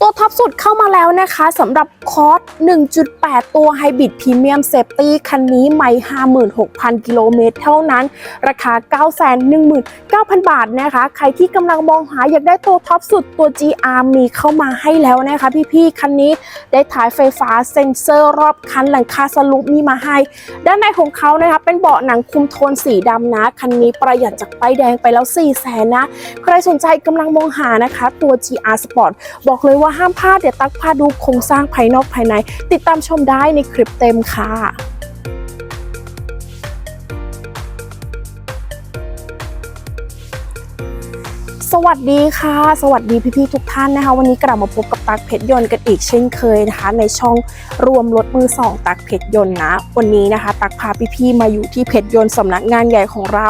ตัวท็อปสุดเข้ามาแล้วนะคะสำหรับคอร์ส1.8 ตัวไฮบริดพรีเมียมเซฟตี้คันนี้ไม่ 56,000 กิโลเมตรเท่านั้น ราคา 919,000 บาทนะคะ ใครที่กำลังมองหาอยากได้ตัวท็อปสุดตัว GR มีเข้ามาให้แล้วนะคะ พี่ๆ คันนี้ได้ถ่ายไฟฟ้าเซ็นเซอร์รอบคันหลังคาสลุปมีมาให้ ด้านในของเขานะคะเป็นเบาะหนังคุมโทนสีดำนะ คันนี้ประหยัดจากป้ายแดงไปแล้ว4 0 0แสนนะ ใครสนใจกำลังมองหานะคะ ตัว GR Sport บอกเลยว่าห้ามพลาดเดี๋ยวตักพาดูโครงสร้างภายนอกภายใน ติดตามชมได้ในคลิปเต็มค่ะ สวัสดีค่ะ สวัสดีพี่ๆทุกท่านนะคะ วันนี้กลับมาพบกับตักเพชรยนต์กันอีกเช่นเคยนะคะ ในช่องรวมรถมือสองตักเพชรยนต์นะ วันนี้นะคะ ตักพาพี่ๆมาอยู่ที่เพชรยนต์สำนักงานใหญ่ของเรา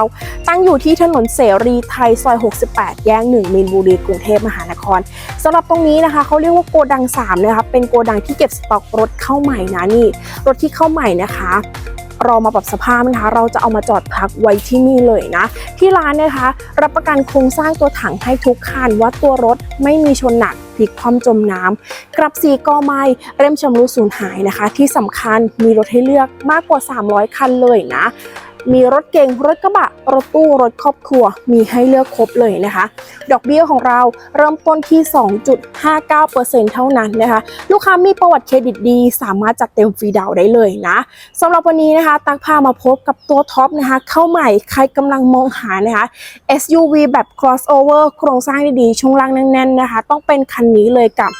ตั้งอยู่ที่ถนนเสรีไทยซอย 68 แยก1มีนบุรีกรุงเทพมหานครสำหรับตรงนี้นะคะเขาเรียกว่าโกดัง3นะคะเป็นโกดังที่เก็บสต็อกรถเข้าใหม่นะนี่รถที่เข้าใหม่นะคะ รอมาปรับสภาพนะคะ เราจะเอามาจอดพักไว้ที่นี่เลยนะ ที่ร้านนะคะ รับประกันโครงสร้างตัวถังให้ทุกคันว่าตัวรถไม่มีชนหนักพลิกคว่ำจมน้ำกลับสีก็ไม่เริ่มชำรุดสูญหายนะคะ ที่สำคัญมีรถให้เลือกมากกว่า 300 คันเลยนะ มีรถเก๋งรถกระบะ รถตู้รถครอบครัว มีให้เลือกครบเลยนะคะ ดอกเบี้ยของเราเริ่มต้นที่ 2.59%เท่านั้นนะคะ ลูกค้ามีประวัติเครดิตดี สามารถจัดเต็มฟรีดาวน์ได้เลยนะสำหรับวันนี้นะคะ ตักพามาพบกับตัวท็อปนะคะ เข้าใหม่ใครกำลังมองหานะคะ SUV แบบ crossover โครงสร้างดีๆช่วงล่างแน่นๆนะคะ ต้องเป็นคันนี้เลยกับ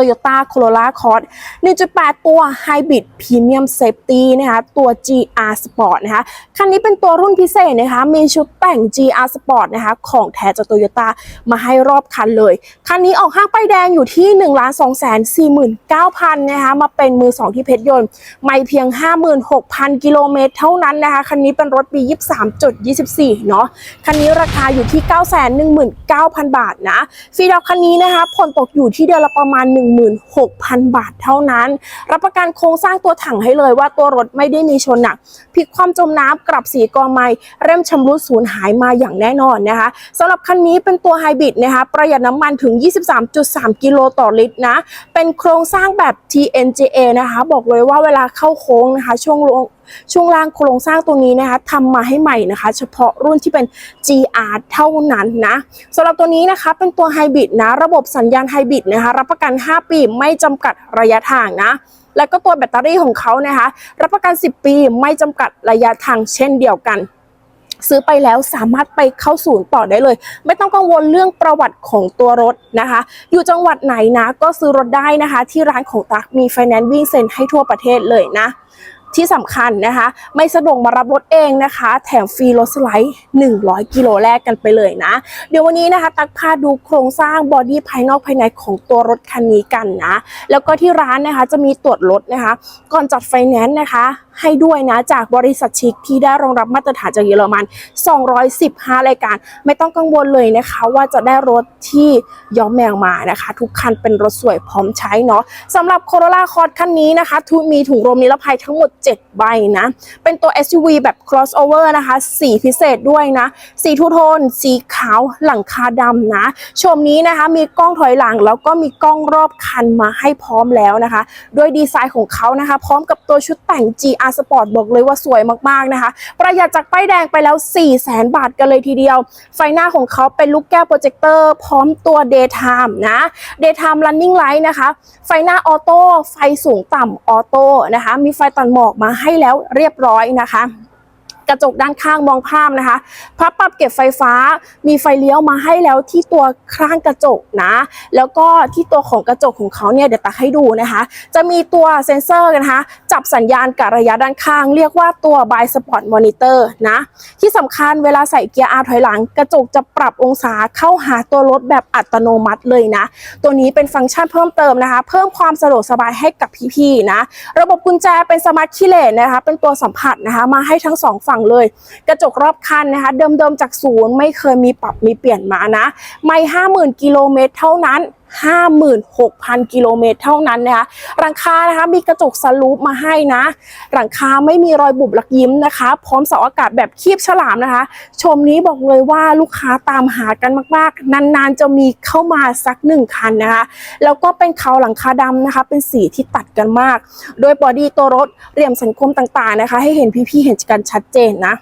Toyota Corolla Cross 1.8 ตัว Hybrid Premium Safety นะคะตัว GR Sport นะคะคันนี้เป็นตัวรุ่นพิเศษนะคะมีชุดแต่ง GR Sport นะคะของแท้จาก Toyota มาให้รอบคันเลย คันนี้ออกห้างป้ายแดงอยู่ที่ 1 2 4 9 0 0 0นะคะมาเป็นมือ 2 ที่เพชรยนต์ ไม่เพียง 56,000 กิโลเมตรเท่านั้นนะคะคันนี้เป็นรถปี 23.24 เนาะคันนี้ราคาอยู่ที่ 919,000 บาทนะฟรีดาวคันนี้นะคะผ่อนตกอยู่ที่เดือนละประมาณ16,000 บาทเท่านั้น รับประกันโครงสร้างตัวถังให้เลยว่าตัวรถไม่ได้มีชนหนักพลิกความจมน้ำกลับสีกอไม้เริ่มชำรุดสูญหายมาอย่างแน่นอนนะคะสำหรับคันนี้เป็นตัวไฮบริดนะคะประหยัดน้ำมันถึง 23.3 กิโลต่อลิตรนะเป็นโครงสร้างแบบ TNGA นะคะ บอกเลยว่าเวลาเข้าโค้งนะคะช่วงลง ช่วงล่างโครงสร้างตัวนี้นะคะทำมาให้ใหม่นะคะ เฉพาะรุ่นที่เป็น GR เท่านั้นนะสำหรับตัวนี้นะคะเป็นตัวไฮบริดนะ ระบบสัญญาณไฮบริดนะคะ รับประกัน 5 ปีไม่จำกัดระยะทางนะแล้วก็ตัวแบตเตอรี่ของเขานะคะ รับประกัน 10 ปีไม่จำกัดระยะทางเช่นเดียวกันซื้อไปแล้วสามารถไปเข้าศูนย์ต่อได้เลย ไม่ต้องกังวลเรื่องประวัติของตัวรถนะคะ อยู่จังหวัดไหนนะก็ซื้อรถได้นะคะ ที่ร้านของตักมีไฟแนนซ์วิ่งเซ็นให้ทั่วประเทศเลยนะ ที่สำคัญนะคะ ไม่สะดวกมารับรถเองนะคะ แถมฟรีรถสไลด์100 กิโลแรกกันไปเลยนะ เดี๋ยววันนี้นะคะ ตักพาดูโครงสร้างบอดี้ภายนอกภายในของตัวรถคันนี้กันนะ แล้วก็ที่ร้านนะคะจะมีตรวจรถนะคะ ก่อนจัดไฟแนนซ์นะคะ ให้ด้วยนะ จากบริษัทชิคที่ได้รองรับมาตรฐานจากเยอรมัน 215 รายการ ไม่ต้องกังวลเลยนะคะ ว่าจะได้รถที่ย้อมแมวมานะคะ ทุกคันเป็นรถสวยพร้อมใช้เนาะสำหรับ Corolla Cross คันนี้นะคะทุมีถุงลมนิรภัยทั้งหมด 7 ใบนะ เป็นตัว SUV แบบ crossover นะคะ สีพิเศษด้วยนะ สีทูโทน สีขาวหลังคาดำนะ ชมนี้นะคะมีกล้องถอยหลังแล้วก็มีกล้องรอบคันมาให้พร้อมแล้วนะคะด้วยดีไซน์ของเขานะคะ พร้อมกับตัวชุดแต่ง GR Sport บอกเลยว่าสวยมากๆนะคะ ประหยัดจากป้ายแดงไปแล้ว 4 0 0แสนบาทกันเลยทีเดียว ไฟหน้าของเขาเป็นลูกแก้วโปรเจคเตอร์พร้อมตัว Daytime นะ Daytime Running Light นะคะ ไฟหน้าออโต้ไฟสูงต่ำออโต้นะคะ มีไฟตัดหมอกมาให้แล้วเรียบร้อยนะคะ กระจกด้านข้างมองภาพนะคะ พับปรับเก็บไฟฟ้า มีไฟเลี้ยวมาให้แล้วที่ตัวข้างกระจกนะ แล้วก็ที่ตัวของกระจกของเขาเนี่ยเดี๋ยวตักให้ดูนะคะ จะมีตัวเซ็นเซอร์นะคะ จับสัญญาณกับระยะด้านข้าง เรียกว่าตัว by spot monitor นะ ที่สำคัญเวลาใส่เกียร์ R ถอยหลัง กระจกจะปรับองศาเข้าหาตัวรถแบบอัตโนมัติเลยนะ ตัวนี้เป็นฟังก์ชันเพิ่มเติมนะคะ เพิ่มความสะดวกสบายให้กับพี่ๆนะ ระบบกุญแจเป็นสมาร์ทคีย์เลสนะคะ เป็นตัวสัมผัสนะคะ มาให้ทั้งสองฝั่งเลย กระจกรอบคันนะคะ เดิมๆจากศูนย์ไม่เคยมีปรับมีเปลี่ยนมานะ ไม่ห้าหมื่นกิโลเมตรเท่านั้น 56,000 กิโลเมตรเท่านั้นนะคะ หลังคานะคะมีกระจกสลูปมาให้นะ หลังคาไม่มีรอยบุบลักยิ้มนะคะ พร้อมเสาอากาศแบบคีบฉลามนะคะ ชมนี้บอกเลยว่าลูกค้าตามหากันมากๆ นานๆจะมีเข้ามาสักหนึ่งคันนะคะ แล้วก็เป็นเขาหลังคาดำนะคะ เป็นสีที่ตัดกันมาก โดยบอดี้ตัวรถเหลี่ยมสังคมต่างๆนะคะ ให้เห็นพี่ๆเห็นกันชัดเจนนะ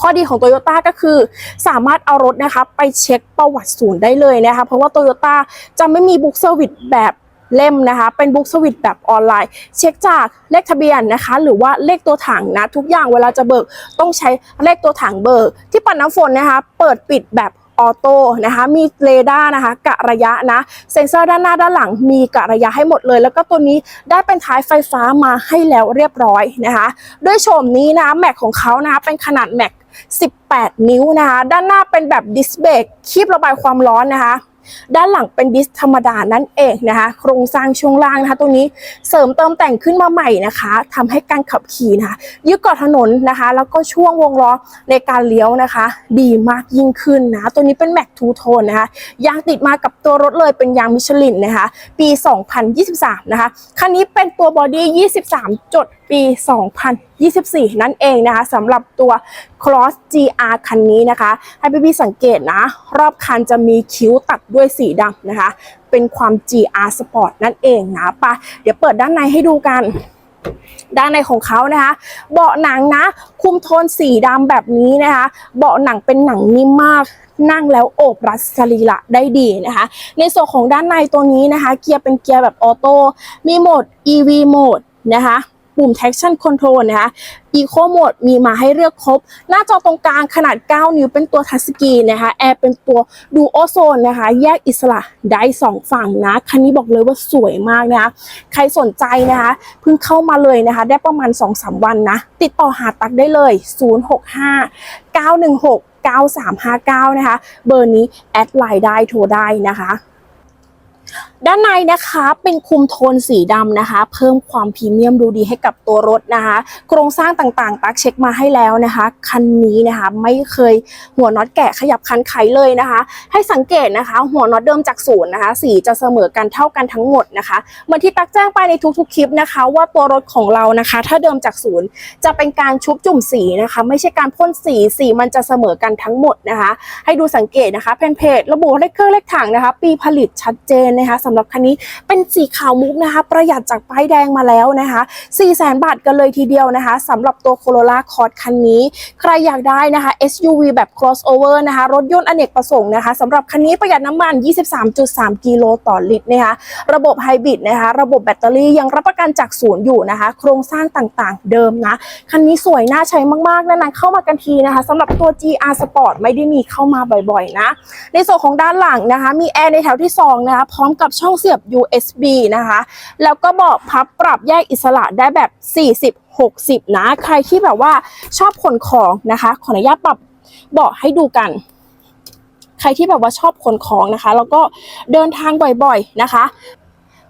ข้อดีของ Toyota ก็คือสามารถเอารถนะคะไปเช็คประวัติศูนย์ได้เลยนะคะ เพราะว่า Toyota จะไม่มีบุ๊กเซอร์วิสแบบเล่มนะคะ เป็นบุ๊กเซอร์วิสแบบออนไลน์ เช็คจากเลขทะเบียนนะคะ หรือว่าเลขตัวถังนะ ทุกอย่างเวลาจะเบิกต้องใช้เลขตัวถังเบิก ที่ปัดน้ำฝนนะคะ เปิดปิดแบบออโต้นะคะ มีเรดาร์นะคะ กะระยะนะ เซ็นเซอร์ด้านหน้าด้านหลังมีกะระยะให้หมดเลย แล้วก็ตัวนี้ได้เป็นท้ายไฟฟ้ามาให้แล้วเรียบร้อยนะคะ ด้วยโฉมนี้นะ แม็กของเขานะคะเป็นขนาดแม็ก 18 นิ้วนะคะ ด้านหน้าเป็นแบบดิสเบรกคีบระบายความร้อนนะคะ ด้านหลังเป็นดิสธรรมดานั่นเองนะคะ โครงสร้างช่วงล่างนะคะ ตัวนี้เสริมเติมแต่งขึ้นมาใหม่นะคะทำให้การขับขี่นะคะยึดเกาะถนนนะคะ แล้วก็ช่วงวงล้อในการเลี้ยวนะคะ ดีมากยิ่งขึ้นนะ ตัวนี้เป็นแม็กทูโทนนะคะยางติดมากับตัวรถเลยเป็นยางมิชลินนะคะ ปี 2023 นะคะคันนี้เป็นตัวบอดี้23จดปี 2024 นั่นเองนะคะสำหรับตัว Cross GR คันนี้นะคะ ให้พี่ๆสังเกตนะ รอบคันจะมีคิ้วตัดด้วยสีดำนะคะ เป็นความ GR Sport นั่นเองนะปะเดี๋ยวเปิดด้านในให้ดูกันด้านในของเขานะคะ เบาะหนังนะ คุมโทนสีดำแบบนี้นะคะ เบาะหนังเป็นหนังนิ่มมากนั่งแล้วโอบรัดสรีระได้ดีนะคะ ในส่วนของด้านในตัวนี้นะคะ เกียร์เป็นเกียร์แบบออโต้มีโหมด EV โหมดนะคะ ปุ่ม traction control นะคะ Eco Mode มีมาให้เลือกครบ หน้าจอตรงกลางขนาด 9 นิ้วเป็นตัวทัชสกรีนนะคะแอร์เป็นตัว Duo Zone นะคะ แยกอิสระได้ 2 ฝั่งนะ คันนี้บอกเลยว่าสวยมากนะคะ ใครสนใจนะคะ เพิ่งเข้ามาเลยนะคะ ได้ประมาณ 2-3 วันนะ ติดต่อหาตักได้เลย 065 916 9359 นะคะ เบอร์นี้แอดไลน์ได้โทรได้นะคะ ด้านในนะคะเป็นคุมโทนสีดำนะคะ เพิ่มความพรีเมียมดูดีให้กับตัวรถนะคะ โครงสร้างต่างๆ ตักเช็คมาให้แล้วนะคะ คันนี้นะคะไม่เคยหัวน็อตแกะขยับคันไขเลยนะคะ ให้สังเกตนะคะ หัวน็อตเดิมจากศูนย์นะคะสีจะเสมอกันเท่ากันทั้งหมดนะคะเหมือนที่ตักแจ้งไปในทุกๆคลิปนะคะ ว่าตัวรถของเรานะคะ ถ้าเดิมจากศูนย์จะเป็นการชุบจุ่มสีนะคะ ไม่ใช่การพ่นสีสีมันจะเสมอกันทั้งหมดนะคะ ให้ดูสังเกตนะคะเพนเพจระบุเลขเครื่องเลขถังนะคะ ปีผลิตชัดเจนนะคะสำหรับคันนี้เป็นสีขาวมุกนะคะ ประหยัดจากป้ายแดงมาแล้วนะคะ4 0 0 0 0 0บาทกันเลยทีเดียวนะคะสำหรับตัว Corolla Cross คันนี้ ใครอยากได้นะคะ SUV แบบ crossover นะคะ รถยนต์อเนกประสงค์นะคะสำหรับคันนี้ประหยัดน้ำมัน 23.3 กิโลต่อลิตรนะคะ ระบบไฮบริดนะคะ ระบบแบตเตอรี่ยังรับประกันจากศูนย์อยู่นะคะ โครงสร้างต่างๆ เดิมนะ คันนี้สวยน่าใช้มากๆนะนะเข้ามากันทีนะคะสำหรับตัว GR Sport ไม่ได้มีเข้ามาบ่อยๆนะ ในส่วนของด้านหลังนะคะ มีแอร์ในแถวที่2นะคะพร้อมกับช่องเสียบ USB นะคะ แล้วก็บอกพับปรับแยกอิสระได้แบบ 40 60 นะ ใครที่แบบว่าชอบขนของนะคะ ขออนุญาตปรับเบาะให้ดูกัน ใครที่แบบว่าชอบขนของนะคะ แล้วก็เดินทางบ่อยๆนะคะ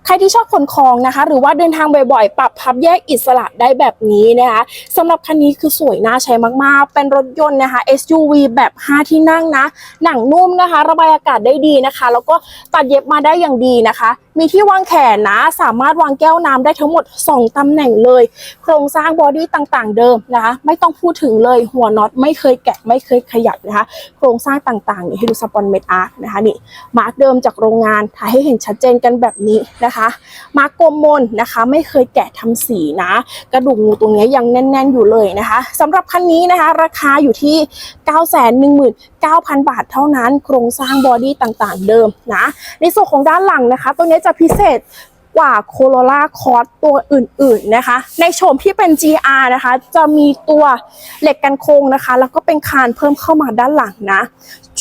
ใครที่ชอบขนของนะคะ หรือว่าเดินทางบ่อยๆ ปรับพับแยกอิสระได้แบบนี้นะคะสำหรับคันนี้คือสวยน่าใช้มากๆ เป็นรถยนต์นะคะ SUV แบบ 5 ที่นั่งนะ หนังนุ่มนะคะ ระบายอากาศได้ดีนะคะ แล้วก็ตัดเย็บมาได้อย่างดีนะคะ มีที่วางแขนนะ สามารถวางแก้วน้ำได้ทั้งหมด 2ตำแหน่งเลย โครงสร้างบอดี้ต่างๆ เดิมนะคะ ไม่ต้องพูดถึงเลยหัวน็อตไม่เคยแกะไม่เคยขยับนะคะ โครงสร้างต่างๆนี่ให้ดูสปอนเมดอาร์คนะคะนี่มาร์กเดิมจากโรงงานถ่ายให้เห็นชัดเจนกันแบบนี้นะคะ มาร์กกลมมนนะคะ ไม่เคยแกะทำสีนะ กระดูกงูตรงนี้ยังแน่น ๆ อยู่เลยนะคะสำหรับคันนี้นะคะ ราคาอยู่ที่ 9,000 บาทเท่านั้น โครงสร้างบอดี้ต่างๆ เดิมนะ ในส่วนของด้านหลังนะคะ ตัวนี้จะพิเศษกว่า Corolla Cross ตัวอื่นๆนะคะ ในโฉมที่เป็น GR นะคะ จะมีตัวเหล็กกันโค้งนะคะ แล้วก็เป็นคานเพิ่มเข้ามาด้านหลังนะ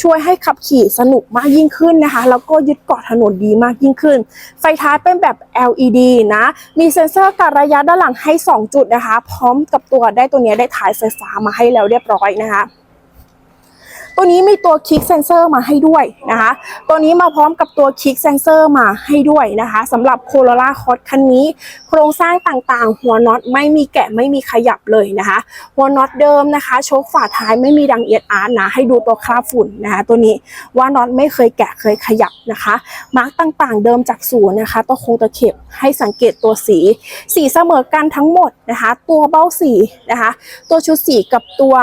ช่วยให้ขับขี่สนุกมากยิ่งขึ้นนะคะ แล้วก็ยึดเกาะถนนดีมากยิ่งขึ้น ไฟท้ายเป็นแบบ LED นะ มีเซ็นเซอร์การระยะด้านหลังให้ 2 จุดนะคะ พร้อมกับตัวได้ตัวนี้ได้ถ่ายไฟฟ้ามาให้แล้วเรียบร้อยนะคะ ตัวนี้มีตัวคลิกเซนเซอร์มาให้ด้วยนะคะ ตัวนี้มาพร้อมกับตัวคลิกเซนเซอร์มาให้ด้วยนะคะสำหรับโคโรล่าคอร์สคันนี้ โครงสร้างต่างๆ หัวน็อตไม่มีแกะไม่มีขยับเลยนะคะ หัวน็อตเดิมนะคะโชคฝาท้ายไม่มีดังเอียดอาร์ตนะให้ดูตัวคราบฝุ่นนะคะ ตัวนี้ว่าน็อตไม่เคยแกะเคยขยับนะคะ มาร์กต่างๆ เดิมจากศูนย์นะคะตะคงตะเข็บให้สังเกตตัวสี สีเสมอกันทั้งหมดนะคะ ตัวเบ้าสีนะคะ ตัวชุดสีกับตัว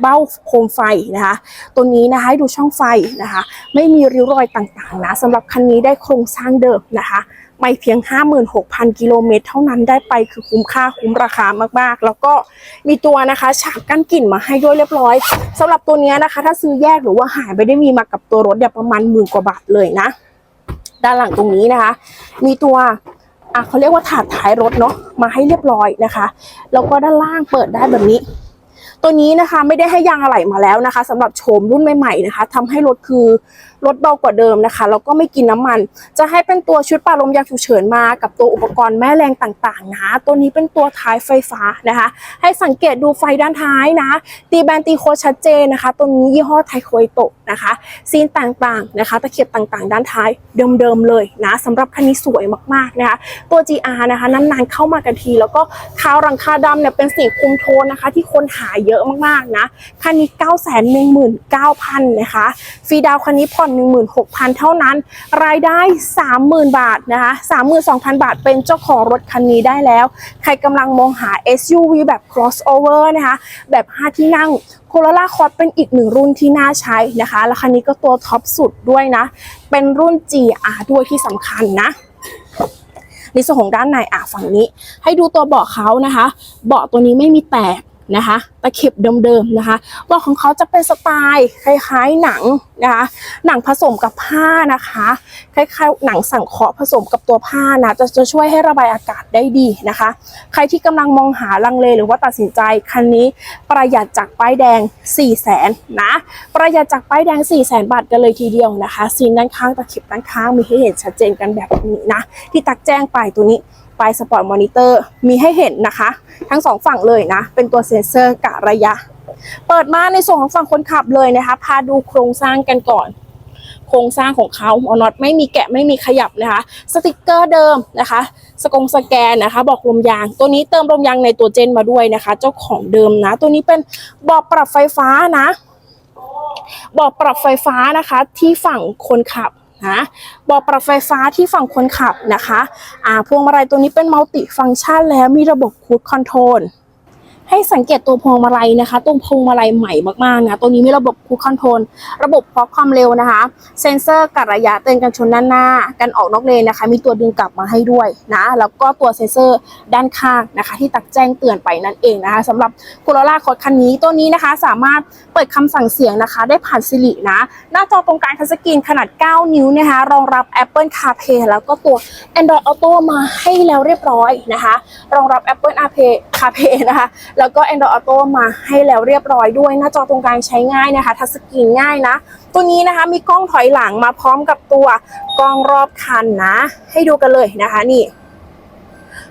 เบ้าโคมไฟนะคะ ตัวนี้นะคะให้ดูช่องไฟนะคะ ไม่มีริ้วรอยต่างๆนะสำหรับคันนี้ได้โครงสร้างเดิมนะคะไม่เพียง 56,000 กิโลเมตร เท่านั้นได้ไปคือคุ้มค่าคุ้มราคามากๆ แล้วก็มีตัวนะคะฉากกั้นกลิ่นมาให้ด้วยเรียบร้อยสำหรับตัวนี้นะคะ ถ้าซื้อแยกหรือว่าหายไม่ได้มีมากับตัวรถเนี่ยประมาณหมื่นกว่าบาทเลยนะ ด้านหลังตรงนี้นะคะ มีตัวเขาเรียกว่าถาดท้ายรถเนาะมาให้เรียบร้อยนะคะแล้วก็ด้านล่างเปิดได้แบบนี้ ตัวนี้นะคะไม่ได้ให้ยางอะไหล่มาแล้วนะคะสำหรับโฉมรุ่นใหม่ๆนะคะทำให้รถคือรถเบากว่าเดิมนะคะแล้วก็ไม่กินน้ำมัน จะให้เป็นตัวชุดปาลมยางฉุกเฉินมากับตัวอุปกรณ์แม่แรงต่างๆนะตัวนี้เป็นตัวท้ายไฟฟ้านะคะ ให้สังเกตดูไฟด้านท้ายนะ ตีแบนตีโคชัดเจนนะคะ ตัวนี้ยี่ห้อไทโคยโตะนะคะ ซีนต่างๆนะคะ ตะเข็บต่างๆ ด้านท้ายเดิมๆเลยนะสำหรับคันนี้สวยมากๆนะคะ ตัว GR นะคะนานๆเข้ามากันที แล้วก็ขาวรังคาดำเนี่ยเป็นสีคุมโทนนะคะ ที่คนหาเยอะอะมากๆนะ คันนี้ 9 1 9 0 0 0 นะคะ ฟรีดาวคันนี้ผ่อน 16,000 เท่านั้น รายได้ 30,000 บาทนะคะ32,000 บาทเป็นเจ้าของรถคันนี้ได้แล้ว ใครกำลังมองหา SUV แบบ crossover นะคะ แบบ 5 ที่นั่งโคโรล่าคอร์เป็นอีกหนึ่งรุ่นที่น่าใช้นะคะ แล้วคันนี้ก็ตัวท็อปสุดด้วยนะ เป็นรุ่น GR ด้วยที่สำคัญนะในส่วนของด้านในอะฝั่งนี้ ให้ดูตัวเบาะเขานะคะ เบาะตัวนี้ไม่มีแตก นะคะตะเข็บเดิมๆนะคะเบาของเขาจะเป็นสไตล์คล้ายๆหนังนะคะหนังผสมกับผ้านะคะคล้ายๆหนังสังเคราะห์ผสมกับตัวผ้านะจะจะช่วยให้ระบายอากาศได้ดีนะคะ ใครที่กำลังมองหาลังเลหรือว่าตัดสินใจคันนี้ประหยัดจากป้ายแดง 4 0 0แสนนะประหยัดจากป้ายแดง 4 0 0แสนบาทกันเลยทีเดียวนะคะซีนด้านข้างตะเข็บด้านข้างมีให้เห็นชัดเจนกันแบบนี้นะที่ตักแจ้งไปตัวนี้ ปลายสปอร์ตมอนิเตอร์มีให้เห็นนะคะ ทั้งสองฝั่งเลยนะ เป็นตัวเซ็นเซอร์กะระยะ เปิดมาในส่วนของฝั่งคนขับเลยนะคะ พาดูโครงสร้างกันก่อน โครงสร้างของเขาหัวน็อตไม่มีแกะไม่มีขยับนะคะ สติกเกอร์เดิมนะคะ สกงสแกนนะคะ บอกลมยาง ตัวนี้เติมลมยางในตัวเจนมาด้วยนะคะ เจ้าของเดิมนะ ตัวนี้เป็นบอกปรับไฟฟ้านะบอกปรับไฟฟ้านะคะที่ฝั่งคนขับ นะบอกปรับไฟฟ้าที่ฝั่งคนขับนะคะอ่าพวงมาลัยตัวนี้เป็นมัลติฟังก์ชันแล้วมีระบบคูดคอนโทรล ให้สังเกตตัวพวงมาลัยนะคะตัวพวงมาลัยใหม่มากๆนะตัวนี้มีระบบคูคอนโทรลระบบพอกความเร็วนะคะ เซ็นเซอร์กัดระยะเตือนกันชนด้านหน้า กันออกนอกเลนนะคะ มีตัวดึงกลับมาให้ด้วยนะ แล้วก็ตัวเซ็นเซอร์ด้านข้างนะคะ ที่ตักแจ้งเตือนไปนั่นเองนะคะสำหรับคูโรล่าคอร์คันนี้ตัวนี้นะคะ สามารถเปิดคำสั่งเสียงนะคะ ได้ผ่านสิรินะ หน้าจอตรงกลางทัชสกรีนขนาด 9 นิ้วนะคะ รองรับ Apple CarPlay แล้วก็ตัว Android Auto มาให้แล้วเรียบร้อยนะคะ รองรับ Apple CarPlay นะคะแล้วก็ Android Auto มาให้แล้วเรียบร้อยด้วย หน้าจอตรงกลางใช้ง่ายนะคะ ทัชสกรีนง่ายนะ ตัวนี้นะคะมีกล้องถอยหลังมาพร้อมกับตัวกล้องรอบคันนะ ให้ดูกันเลยนะคะนี่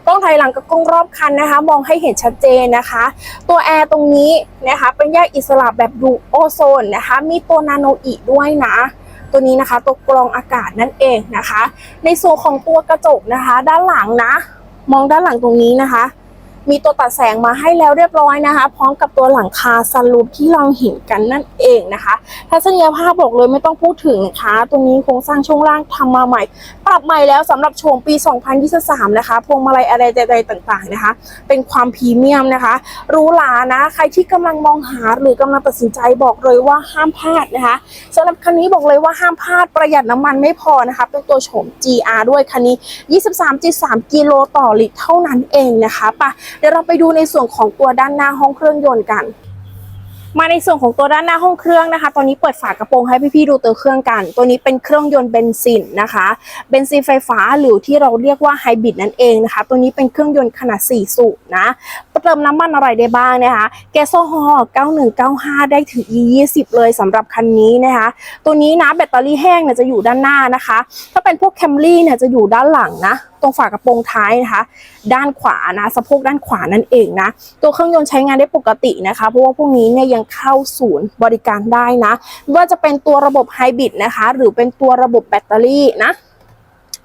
กล้องถอยหลังกับกล้องรอบคันนะคะ มองให้เห็นชัดเจนนะคะ ตัวแอร์ตรงนี้นะคะเป็นแยกอิสระแบบดูโอโซนนะคะ มีตัวนาโนอีด้วยนะตัวนี้นะคะตัวกรองอากาศนั่นเองนะคะ ในส่วนของตัวกระจกนะคะ ด้านหลังนะ มองด้านหลังตรงนี้นะคะ มีตัวตัดแสงมาให้แล้วเรียบร้อยนะคะ พร้อมกับตัวหลังคาซันรูฟที่เราเห็นกันนั่นเองนะคะทัศนียภาพบอกเลยไม่ต้องพูดถึงนะคะตัวนี้โครงสร้างช่วงล่างทำมาใหม่ ปรับใหม่แล้วสำหรับโฉมปี 2023 นะคะ พวงมาลัยอะไรใดๆต่าง ๆนะคะ เป็นความพรีเมียมนะคะรูหรานะ ใครที่กำลังมองหาหรือกำลังตัดสินใจบอกเลยว่าห้ามพลาดนะคะสำหรับคันนี้บอกเลยว่าห้ามพลาดประหยัดน้ำมันไม่พอนะคะเป็นตัวโฉม GR ด้วยคันนี้ 23.3 กิโลต่อลิตรเท่านั้นเองนะคะปะเดี๋ยวเราไปดูในส่วนของตัวด้านหน้าห้องเครื่องยนต์กัน มาในส่วนของตัวด้านหน้าห้องเครื่องนะคะ ตอนนี้เปิดฝากระโปรงให้พี่ๆดูตัวเครื่องกัน ตัวนี้เป็นเครื่องยนต์เบนซินนะคะ เบนซินไฟฟ้าหรือที่เราเรียกว่าไฮบริดนั่นเองนะคะ ตัวนี้เป็นเครื่องยนต์ขนาด 4 สูบนะ เติมน้ำมันอะไรได้บ้างนะคะ แก๊สโซฮอล์9195 ได้ถึง E20 เลยสำหรับคันนี้นะคะ ตัวนี้นะแบตเตอรี่แห้งเนี่ยจะอยู่ด้านหน้านะคะ ถ้าเป็นพวกแคมรี่เนี่ยจะอยู่ด้านหลังนะ ตรงฝากระโปรงท้ายนะคะ ด้านขวานะสะโพกด้านขวานั่นเองนะ ตัวเครื่องยนต์ใช้งานได้ปกตินะคะ เพราะว่าพวกนี้เนี่ยยังเข้าศูนย์บริการได้นะไม่ว่าจะเป็นตัวระบบไฮบริดนะคะ หรือเป็นตัวระบบแบตเตอรี่นะ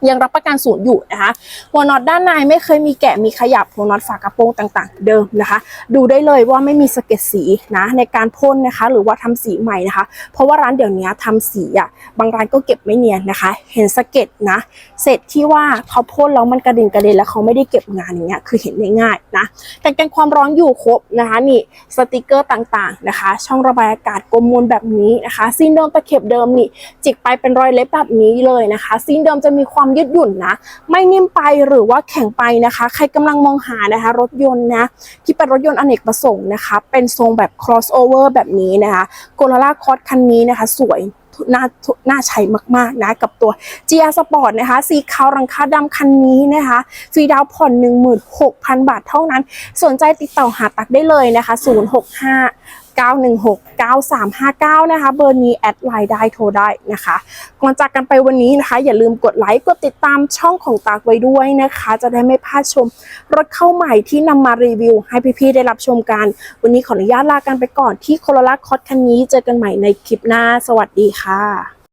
ยังรับประกันศูนย์อยู่นะคะหัวน็อตด้านในไม่เคยมีแกะมีขยับหัวน็อตฝากระโปรงต่างๆ เดิมนะคะ ดูได้เลยว่าไม่มีสะเก็ดสีนะในการพ่นนะคะ หรือว่าทำสีใหม่นะคะ เพราะว่าร้านเดี๋ยวนี้ทำสีอะบางร้านก็เก็บไม่เนียนนะคะ เห็นสะเก็ดนะเสร็จที่ว่าเขาพ่นแล้วมันกระเด็นกระเด็นแล้วเขาไม่ได้เก็บงานอย่างเงี้ยคือเห็นได้ง่ายนะแต่กันความร้อนอยู่ครบนะคะนี่สติกเกอร์ต่างๆนะคะ ช่องระบายอากาศกลมมวลแบบนี้นะคะซีนเดิมตะเข็บเดิมนี่จิกไปเป็นรอยเล็บแบบนี้เลยนะคะซีนเดิมจะมีความยืดหยุ่นนะ ไม่นิ่มไปหรือว่าแข็งไปนะคะ ใครกำลังมองหานะคะ รถยนต์นะ ที่เป็นรถยนต์อเนกประสงค์นะคะ เป็นทรงแบบ crossover แบบนี้นะคะโกลาล่าคอ s คันนี้นะคะ สวยน่าน่าใช้มากๆนะกับตัว GR Sport นะคะ สีขาวรังคาดำคันนี้นะคะฟรีดาวน์ผ่อน 16,000 บาทเท่านั้น สนใจติดต่อหาตักได้เลยนะคะ 065 916 9359 นะคะ เบอร์นี้แอดไลน์ได้โทรได้นะคะก่อนจากกันไปวันนี้นะคะ อย่าลืมกดไลค์ กดติดตามช่องของตากไว้ด้วยนะคะ จะได้ไม่พลาดชม รถเข้าใหม่ที่นำมารีวิว ให้พี่ๆได้รับชมกัน วันนี้ขออนุญาตลากันไปก่อนที่โคโรล่าคอสคันนี้ เจอกันใหม่ในคลิปหน้า สวัสดีค่ะ